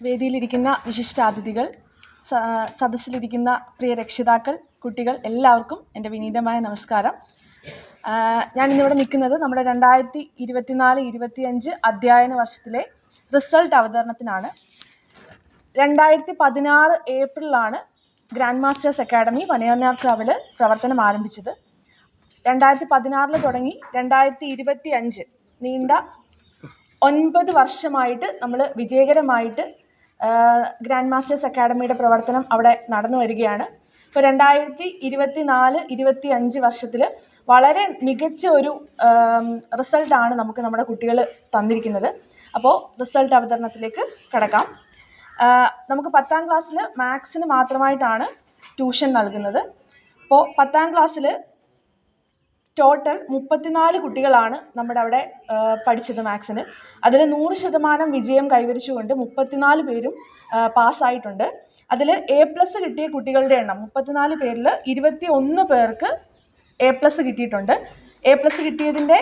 വേദിയിലിരിക്കുന്ന വിശിഷ്ടാതിഥികൾ സദസ്സിലിരിക്കുന്ന പ്രിയ രക്ഷിതാക്കൾ കുട്ടികൾ എല്ലാവർക്കും എന്റെ വിനീതമായ നമസ്കാരം. ഞാൻ ഞാനിന്നിവിടെ നിൽക്കുന്നത് നമ്മുടെ രണ്ടായിരത്തി ഇരുപത്തിനാല് ഇരുപത്തിയഞ്ച് അധ്യയന വർഷത്തിലെ റിസൾട്ട് അവതരണത്തിനാണ്. രണ്ടായിരത്തി പതിനാറ് ഏപ്രിലാണ് ഗ്രാൻഡ് മാസ്റ്റേഴ്സ് അക്കാഡമി ട്രാവൽ പ്രവർത്തനം ആരംഭിച്ചത്. രണ്ടായിരത്തി പതിനാറിൽ തുടങ്ങി രണ്ടായിരത്തി ഇരുപത്തി അഞ്ച് നീണ്ട ഒൻപത് വർഷമായിട്ട് നമ്മൾ വിജയകരമായിട്ട് ഗ്രാൻഡ് മാസ്റ്റേഴ്സ് അക്കാഡമിയുടെ പ്രവർത്തനം അവിടെ നടന്നു വരികയാണ്. ഇപ്പോൾ രണ്ടായിരത്തി ഇരുപത്തി നാല് ഇരുപത്തി അഞ്ച് വർഷത്തിൽ വളരെ മികച്ച ഒരു റിസൾട്ടാണ് നമുക്ക് നമ്മുടെ കുട്ടികൾ തന്നിരിക്കുന്നത്. അപ്പോൾ റിസൾട്ട് അവതരണത്തിലേക്ക് കിടക്കാം. നമുക്ക് പത്താം ക്ലാസ്സിൽ മാത്സിന് മാത്രമായിട്ടാണ് ട്യൂഷൻ നൽകുന്നത്. അപ്പോൾ പത്താം ക്ലാസ്സിൽ ടോട്ടൽ മുപ്പത്തിനാല് കുട്ടികളാണ് നമ്മുടെ അവിടെ പഠിച്ചത് മാത്സിന്. അതിൽ നൂറ് ശതമാനം വിജയം കൈവരിച്ചുകൊണ്ട് മുപ്പത്തിനാല് പേരും പാസ്സായിട്ടുണ്ട്. അതിൽ എ പ്ലസ് കിട്ടിയ കുട്ടികളുടെ എണ്ണം മുപ്പത്തിനാല് പേരിൽ ഇരുപത്തി ഒന്ന് പേർക്ക് എ പ്ലസ് കിട്ടിയിട്ടുണ്ട്. എ പ്ലസ് കിട്ടിയതിന്റെ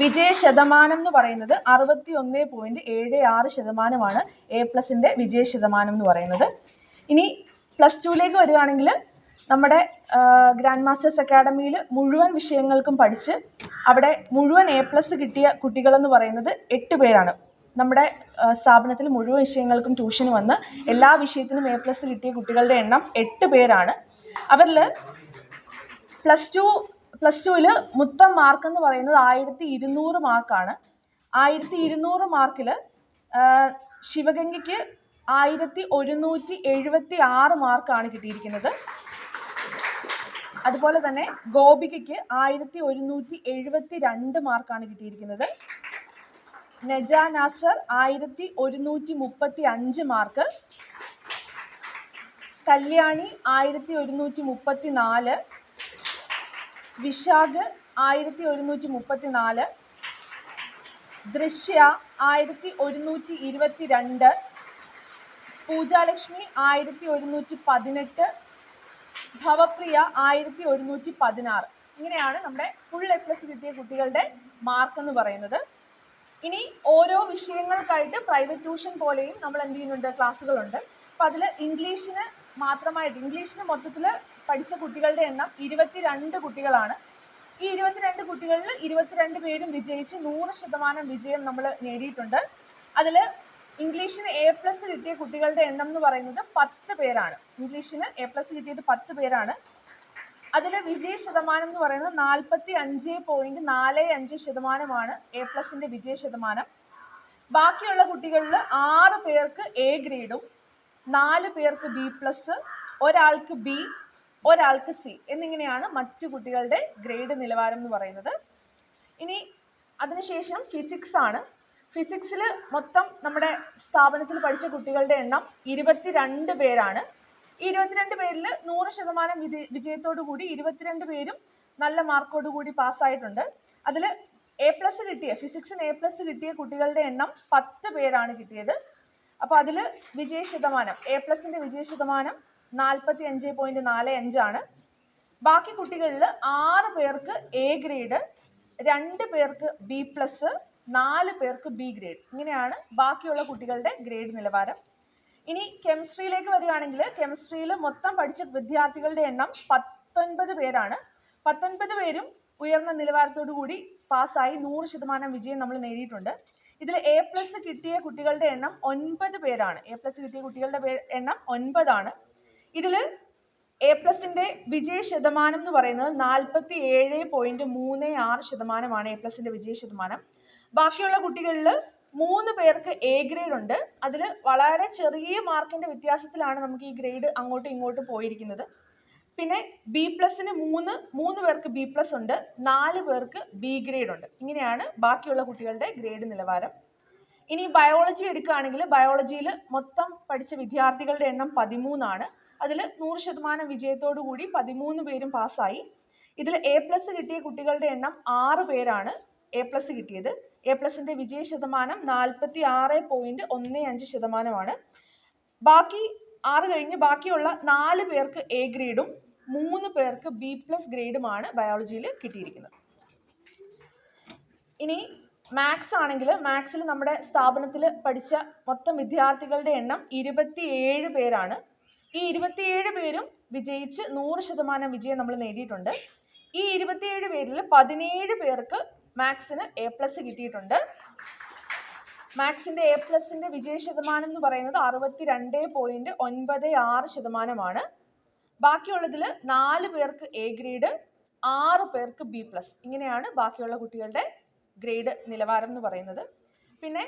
വിജയ ശതമാനം എന്ന് പറയുന്നത് അറുപത്തി ഒന്ന് പോയിന്റ് ഏഴ് ആറ് ശതമാനമാണ് എ പ്ലസിന്റെ വിജയ ശതമാനം എന്ന് പറയുന്നത്. ഇനി പ്ലസ് ടുവിലേക്ക് വരികയാണെങ്കിൽ നമ്മുടെ ഗ്രാൻഡ് മാസ്റ്റേഴ്സ് അക്കാഡമിയിൽ മുഴുവൻ വിഷയങ്ങൾക്കും പഠിച്ച് അവിടെ മുഴുവൻ എ പ്ലസ് കിട്ടിയ കുട്ടികളെന്ന് പറയുന്നത് എട്ട് പേരാണ്. നമ്മുടെ സ്ഥാപനത്തിൽ മുഴുവൻ വിഷയങ്ങൾക്കും ട്യൂഷൻ വന്ന് എല്ലാ വിഷയത്തിനും എ പ്ലസ് കിട്ടിയ കുട്ടികളുടെ എണ്ണം എട്ട് പേരാണ്. അവരിൽ പ്ലസ് ടു പ്ലസ് ടുവിൽ മൊത്തം മാർക്ക് എന്ന് പറയുന്നത് ആയിരത്തി ഇരുന്നൂറ് മാർക്കാണ് ആയിരത്തി ഇരുന്നൂറ് മാർക്കിൽ ശിവഗംഗയ്ക്ക് ആയിരത്തി ഒരുന്നൂറ്റി എഴുപത്തി ആറ് മാർക്കാണ് കിട്ടിയിരിക്കുന്നത്. അതുപോലെ തന്നെ ഗോപികയ്ക്ക് ആയിരത്തി ഒരുന്നൂറ്റി എഴുപത്തി രണ്ട് മാർക്കാണ് കിട്ടിയിരിക്കുന്നത്. നജ നാസർ ആയിരത്തി ഒരുന്നൂറ്റി മുപ്പത്തി അഞ്ച് മാർക്ക്. കല്യാണി ആയിരത്തി ഒരുന്നൂറ്റി മുപ്പത്തി നാല് വിശാഖ് ആയിരത്തി ഒരുന്നൂറ്റി മുപ്പത്തി നാല് ദൃശ്യ ആയിരത്തി ഒരുന്നൂറ്റി ഇരുപത്തി രണ്ട് പൂജാലക്ഷ്മി ആയിരത്തി ഒരുന്നൂറ്റി പതിനെട്ട്. ഭവപ്രിയ ആയിരത്തി ഒരുന്നൂറ്റി പതിനാറ്. ഇങ്ങനെയാണ് നമ്മുടെ ഫുൾ എ പ്ലസ് കിട്ടിയ കുട്ടികളുടെ മാർക്ക് എന്ന് പറയുന്നത്. ഇനി ഓരോ വിഷയങ്ങൾക്കായിട്ട് പ്രൈവറ്റ് ട്യൂഷൻ പോലെയും നമ്മൾ എന്ത് ചെയ്യുന്നുണ്ട്? ക്ലാസ്സുകളുണ്ട് അപ്പം അതിൽ ഇംഗ്ലീഷിന് മാത്രമായിട്ട് ഇംഗ്ലീഷിന് മൊത്തത്തിൽ പഠിച്ച കുട്ടികളുടെ എണ്ണം ഇരുപത്തിരണ്ട് കുട്ടികളാണ്. ഈ ഇരുപത്തിരണ്ട് കുട്ടികളിൽ ഇരുപത്തിരണ്ട് പേരും വിജയിച്ച് നൂറ് ശതമാനം വിജയം നമ്മൾ നേടിയിട്ടുണ്ട്. അതിൽ ഇംഗ്ലീഷിന് എ പ്ലസ് കിട്ടിയ കുട്ടികളുടെ എണ്ണം എന്ന് പറയുന്നത് പത്ത് പേരാണ്. ഇംഗ്ലീഷിന് എ പ്ലസ് കിട്ടിയത് പത്ത് പേരാണ്. അതിൽ വിജയ ശതമാനം എന്ന് പറയുന്നത് നാൽപ്പത്തി അഞ്ച് പോയിന്റ് നാല് അഞ്ച് ശതമാനമാണ് എ പ്ലസിന്റെ വിജയ ശതമാനം. ബാക്കിയുള്ള കുട്ടികളിൽ ആറ് പേർക്ക് എ ഗ്രേഡും നാല് പേർക്ക് ബി പ്ലസ് ഒരാൾക്ക് ബി ഒരാൾക്ക് സി എന്നിങ്ങനെയാണ് മറ്റു കുട്ടികളുടെ ഗ്രേഡ് നിലവാരം എന്ന് പറയുന്നത്. ഇനി അതിനുശേഷം ഫിസിക്സ് ആണ്. ഫിസിക്സിൽ മൊത്തം നമ്മുടെ സ്ഥാപനത്തിൽ പഠിച്ച കുട്ടികളുടെ എണ്ണം ഇരുപത്തിരണ്ട് പേരാണ്. ഈ ഇരുപത്തിരണ്ട് പേരിൽ നൂറ് ശതമാനം വിജയ വിജയത്തോടു കൂടി ഇരുപത്തിരണ്ട് പേരും നല്ല മാർക്കോട് കൂടി പാസ്സായിട്ടുണ്ട്. അതിൽ എ പ്ലസ് കിട്ടിയ ഫിസിക്സിന് എ പ്ലസ് കിട്ടിയ കുട്ടികളുടെ എണ്ണം പത്ത് പേരാണ് കിട്ടിയത്. അപ്പോൾ അതിൽ വിജയ ശതമാനം എ പ്ലസിന്റെ വിജയ ശതമാനം നാൽപ്പത്തി അഞ്ച് പോയിന്റ് നാല് അഞ്ചാണ് ബാക്കി കുട്ടികളിൽ ആറ് പേർക്ക് എ ഗ്രേഡ് രണ്ട് പേർക്ക് ബി പ്ലസ് നാല് പേർക്ക് ബി ഗ്രേഡ് ഇങ്ങനെയാണ് ബാക്കിയുള്ള കുട്ടികളുടെ ഗ്രേഡ് നിലവാരം. ഇനി കെമിസ്ട്രിയിലേക്ക് വരികയാണെങ്കിൽ കെമിസ്ട്രിയിൽ മൊത്തം പഠിച്ച വിദ്യാർത്ഥികളുടെ എണ്ണം പത്തൊൻപത് പേരാണ്. പത്തൊൻപത് പേരും ഉയർന്ന നിലവാരത്തോടു കൂടി പാസ്സായി നൂറ് ശതമാനം വിജയം നമ്മൾ നേടിയിട്ടുണ്ട്. ഇതിൽ എ പ്ലസ് കിട്ടിയ കുട്ടികളുടെ എണ്ണം ഒൻപത് പേരാണ്. എ പ്ലസ് കിട്ടിയ കുട്ടികളുടെ എണ്ണം ഒൻപതാണ്. ഇതിൽ എ പ്ലസിന്റെ വിജയ ശതമാനം എന്ന് പറയുന്നത് നാൽപ്പത്തി ഏഴ് പോയിന്റ് മൂന്ന് ആറ് ശതമാനമാണ് എ പ്ലസിന്റെ വിജയ ശതമാനം. ബാക്കിയുള്ള കുട്ടികളിൽ മൂന്ന് പേർക്ക് എ ഗ്രേഡ് ഉണ്ട്. അതിൽ വളരെ ചെറിയ മാർക്കിന്റെ വ്യത്യാസത്തിലാണ് നമുക്ക് ഈ ഗ്രേഡ് അങ്ങോട്ടും ഇങ്ങോട്ടും പോയിരിക്കുന്നത്. പിന്നെ ബി പ്ലസിന് മൂന്ന് മൂന്ന് പേർക്ക് ബി പ്ലസ് ഉണ്ട്. നാല് പേർക്ക് ബി ഗ്രേഡ് ഉണ്ട്. ഇങ്ങനെയാണ് ബാക്കിയുള്ള കുട്ടികളുടെ ഗ്രേഡ് നിലവാരം. ഇനി ബയോളജി എടുക്കുകയാണെങ്കിൽ ബയോളജിയിൽ മൊത്തം പഠിച്ച വിദ്യാർത്ഥികളുടെ എണ്ണം പതിമൂന്നാണ്. അതിൽ നൂറ് ശതമാനം വിജയത്തോടു കൂടി പതിമൂന്ന് പേരും പാസ്സായി ഇതിൽ എ പ്ലസ് കിട്ടിയ കുട്ടികളുടെ എണ്ണം ആറ് പേരാണ്. എ പ്ലസ് കിട്ടിയത്. എ പ്ലസിന്റെ വിജയ ശതമാനം നാൽപ്പത്തി ആറ് പോയിന്റ് ഒന്ന് അഞ്ച് ശതമാനമാണ്. ബാക്കി ആറ് കഴിഞ്ഞ് ബാക്കിയുള്ള നാല് പേർക്ക് എ ഗ്രേഡും മൂന്ന് പേർക്ക് ബി പ്ലസ് ഗ്രേഡുമാണ് ബയോളജിയിൽ കിട്ടിയിരിക്കുന്നത്. ഇനി മാത്സ് ആണെങ്കിൽ മാത്സിൽ നമ്മുടെ സ്ഥാപനത്തിൽ പഠിച്ച മൊത്തം വിദ്യാർത്ഥികളുടെ എണ്ണം ഇരുപത്തിയേഴ് പേരാണ്. ഈ ഇരുപത്തിയേഴ് പേരും വിജയിച്ച് നൂറ് ശതമാനം വിജയം നമ്മൾ നേടിയിട്ടുണ്ട്. ഈ ഇരുപത്തിയേഴ് പേരിൽ പതിനേഴ് പേർക്ക് മാത്സിന് എ പ്ലസ് കിട്ടിയിട്ടുണ്ട്. മാത്സിന്റെ എ പ്ലസിന്റെ വിജയ ശതമാനം എന്ന് പറയുന്നത് അറുപത്തി രണ്ട് പോയിന്റ് ഒൻപത് ആറ് ശതമാനമാണ്. ബാക്കിയുള്ളതിൽ നാല് പേർക്ക് എ ഗ്രേഡ് ആറ് പേർക്ക് ബി പ്ലസ് ഇങ്ങനെയാണ് ബാക്കിയുള്ള കുട്ടികളുടെ ഗ്രേഡ് നിലവാരം എന്ന് പറയുന്നത്. പിന്നെ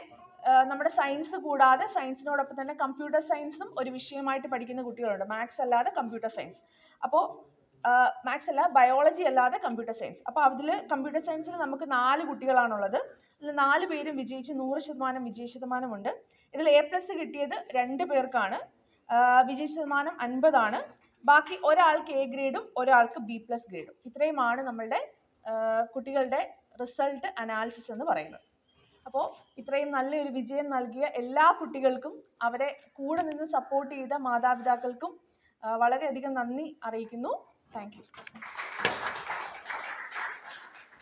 നമ്മുടെ സയൻസ് കൂടാതെ സയൻസിനോടൊപ്പം തന്നെ കമ്പ്യൂട്ടർ സയൻസും ഒരു വിഷയമായിട്ട് പഠിക്കുന്ന കുട്ടികളുണ്ട്. മാത്സ് അല്ലാതെ കമ്പ്യൂട്ടർ സയൻസ് അപ്പോൾ മാത്സ് അല്ല ബയോളജി അല്ലാതെ കമ്പ്യൂട്ടർ സയൻസ് അപ്പോൾ അതിൽ കമ്പ്യൂട്ടർ സയൻസിൽ നമുക്ക് നാല് കുട്ടികളാണുള്ളത്. ഇതിൽ നാല് പേരും വിജയിച്ച് നൂറ് ശതമാനം വിജയ ശതമാനമുണ്ട്. ഇതിൽ എ പ്ലസ് കിട്ടിയത് രണ്ട് പേർക്കാണ്. വിജയ ശതമാനം അൻപതാണ്. ബാക്കി ഒരാൾക്ക് എ ഗ്രേഡും ഒരാൾക്ക് ബി പ്ലസ് ഗ്രേഡും ഇത്രയുമാണ് നമ്മളുടെ കുട്ടികളുടെ റിസൾട്ട് അനാലിസിസ് എന്ന് പറയുന്നത്. അപ്പോൾ ഇത്രയും നല്ലൊരു വിജയം നൽകിയ എല്ലാ കുട്ടികൾക്കും അവരെ കൂടെ നിന്ന് സപ്പോർട്ട് ചെയ്ത മാതാപിതാക്കൾക്കും വളരെ വളരെയധികം നന്ദി അറിയിക്കുന്നു. Thank you.